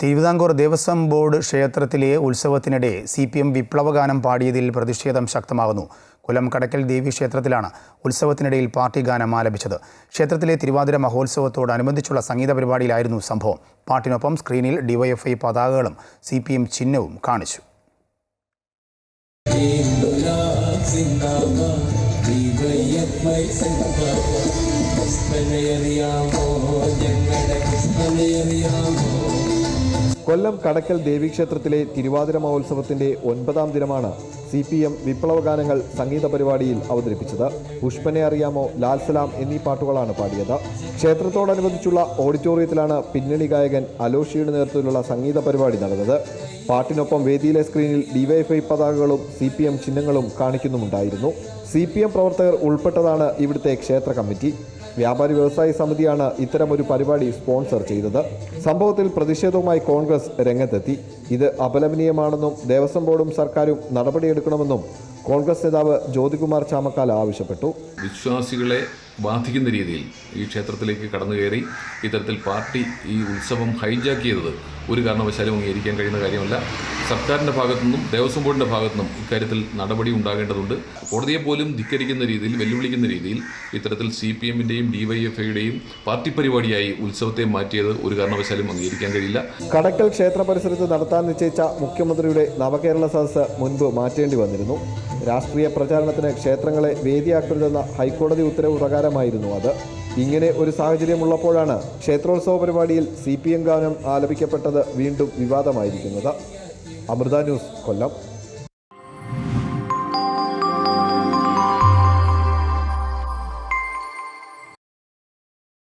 Thiruvithamkoor Devaswom board ക്ഷേത്രത്തിലെ ഉത്സവത്തിനിടെ C P M വിപ്ലവഗാനം പാടിയതിൽ പ്രതിഷേധം ശക്തമാകുന്നു. കുലം കടക്കൽ ദേവി ക്ഷേത്രത്തിലാണ് ഉത്സവത്തിനിടയിൽ പാർട്ടി ഗാനം ആലപിച്ചത്. ക്ഷേത്രത്തിലെ തിരുവാതിര മഹോത്സവത്തോടനുബന്ധിച്ചുള്ള സംഗീത പരിപാടിയിലായിരുന്നു സംഭവം. പാട്ടിനൊപ്പം സ്ക്രീനിൽ ഡിവൈഎഫ്ഐ പതാകകളും സി പി എം ചിഹ്നവും കാണിച്ചു. കൊല്ലം കടക്കൽ ദേവീക്ഷേത്രത്തിലെ തിരുവാതിര മഹോത്സവത്തിന്റെ ഒൻപതാം ദിനമാണ് സി പി എം വിപ്ലവഗാനങ്ങൾ സംഗീത പരിപാടിയിൽ അവതരിപ്പിച്ചത്. പുഷ്പനെ അറിയാമോ ലാൽ സലാം എന്നീ പാട്ടുകളാണ് പാടിയത്. ക്ഷേത്രത്തോടനുബന്ധിച്ചുള്ള ഓഡിറ്റോറിയത്തിലാണ് പിന്നണി ഗായകൻ അലോഷിയുടെ നേതൃത്വത്തിലുള്ള സംഗീത പരിപാടി നടന്നത്. പാട്ടിനൊപ്പം വേദിയിലെ സ്ക്രീനിൽ ഡിവൈഎഫ്ഐ പതാകകളും സി പി എം ചിഹ്നങ്ങളും കാണിക്കുന്നുമുണ്ടായിരുന്നു. സി പി എം പ്രവർത്തകർ ഉൾപ്പെട്ടതാണ് ഇവിടുത്തെ ക്ഷേത്ര കമ്മിറ്റി. വ്യാപാരി വ്യവസായ സമിതിയാണ് ഇത്തരമൊരു പരിപാടി സ്പോൺസർ ചെയ്തത്. സംഭവത്തിൽ പ്രതിഷേധവുമായി കോൺഗ്രസ് രംഗത്തെത്തി. ഇത് അപലപനീയമാണെന്നും ദേവസ്വം ബോർഡും സർക്കാരും നടപടിയെടുക്കണമെന്നും കോൺഗ്രസ് നേതാവ് ജ്യോതികുമാർ ചാമക്കാല ആവശ്യപ്പെട്ടു. വിശ്വാസികളെ ബാധിക്കുന്ന രീതിയിൽ ഈ ക്ഷേത്രത്തിലേക്ക് കടന്നു കയറി ഇത്തരത്തിൽ പാർട്ടി ഈ ഉത്സവം ഹൈജാക്ക് ചെയ്തത് ഒരു കാരണവശാലും അംഗീകരിക്കാൻ കഴിയുന്ന കാര്യമല്ല. സർക്കാരിന്റെ ഭാഗത്തുനിന്നും ദേവസ്വം ബോർഡിന്റെ ഭാഗത്തുനിന്നും ഇക്കാര്യത്തിൽ നടപടി ഉണ്ടാകേണ്ടതുണ്ട്. കോടതിയെ പോലും ധിക്കരിക്കുന്ന രീതിയിൽ വെല്ലുവിളിക്കുന്ന രീതിയിൽ ഇത്തരത്തിൽ സി പി എമ്മിന്റെയും ഡി വൈ എഫ് ഐയുടെയും പാർട്ടി പരിപാടിയായി ഉത്സവത്തെ മാറ്റിയത് ഒരു കാരണവശാലും അംഗീകരിക്കാൻ കഴിയില്ല. കടക്കൽ ക്ഷേത്ര പരിസരത്ത് നടത്താൻ നിശ്ചയിച്ച മുഖ്യമന്ത്രിയുടെ നവകേരള സദസ്സ് മുൻപ് മാറ്റേണ്ടി വന്നിരുന്നു. രാഷ്ട്രീയ പ്രചാരണത്തിന് ക്ഷേത്രങ്ങളെ വേദിയാക്കരുതെന്ന ഹൈക്കോടതി ഉത്തരവ് പ്രകാരമായിരുന്നു അത്. ഇങ്ങനെ ഒരു സാഹചര്യമുള്ളപ്പോഴാണ് ക്ഷേത്രോത്സവ പരിപാടിയിൽ സി പി എം ഗാനം ആലപിക്കപ്പെട്ടത് വീണ്ടും വിവാദമായിരിക്കുന്നത്. അമൃത ന്യൂസ് കൊല്ലം.